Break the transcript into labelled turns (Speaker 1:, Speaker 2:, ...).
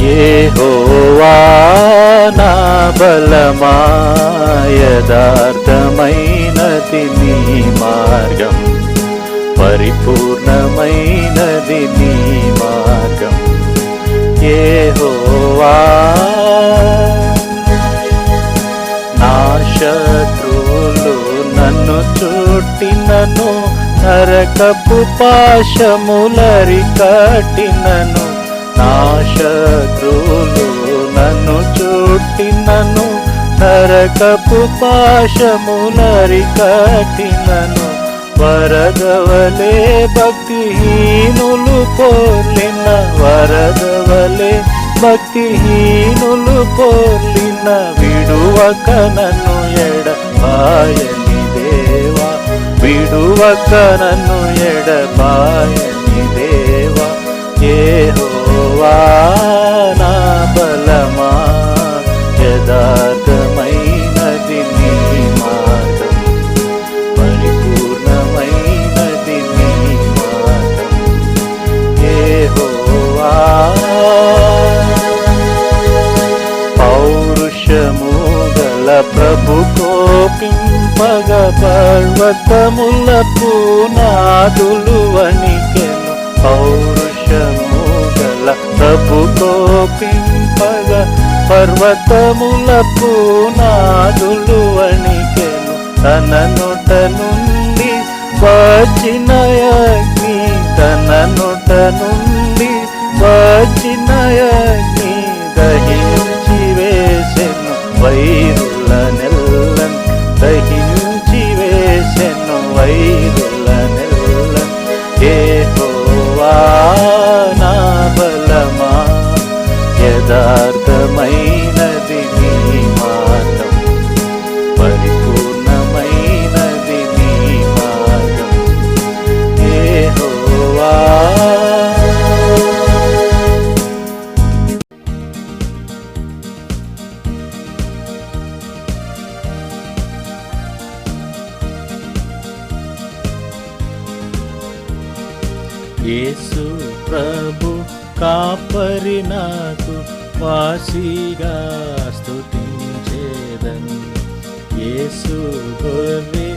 Speaker 1: యెహోవా నా బలమా యథార్థమైనది నీ మార్గం పరిపూర్ణమైనది నీ మార్గం. యెహోవా నా శత్రువులు నన్ను చుట్టినను నరకపు పాశములరి కట్టినను నా శత్రువులు నన్ను చుట్టినను నరకపు పాశములరి కట్టినను. వరదవలే భక్తిహీనులు పోలిన వరదవలే భక్తిహీనులు పోలిన విడువక నన్ను ఎడపాయని దేవా విడువక నన్ను ఎడపాయని దేవా ప్రభు కోపింపగ పర్వతముల పునాదులు వణికెను పౌరుషము గల ప్రభు కోపింపగ పర్వతముల పునాదులు వణికెను తన నొట నుండి వచ్చిన అగ్ని తన నొట నుండి వచ్చిన అగ్ని దహించి వేసెను. వై యథార్థమైనది నీ మార్గం. పరిపూర్ణమైనది నీ మార్గం. యెహోవా యేసు ప్రభు కాపరి నాకు వాసిగా స్తుతించేదన్. యేసు గొర్రె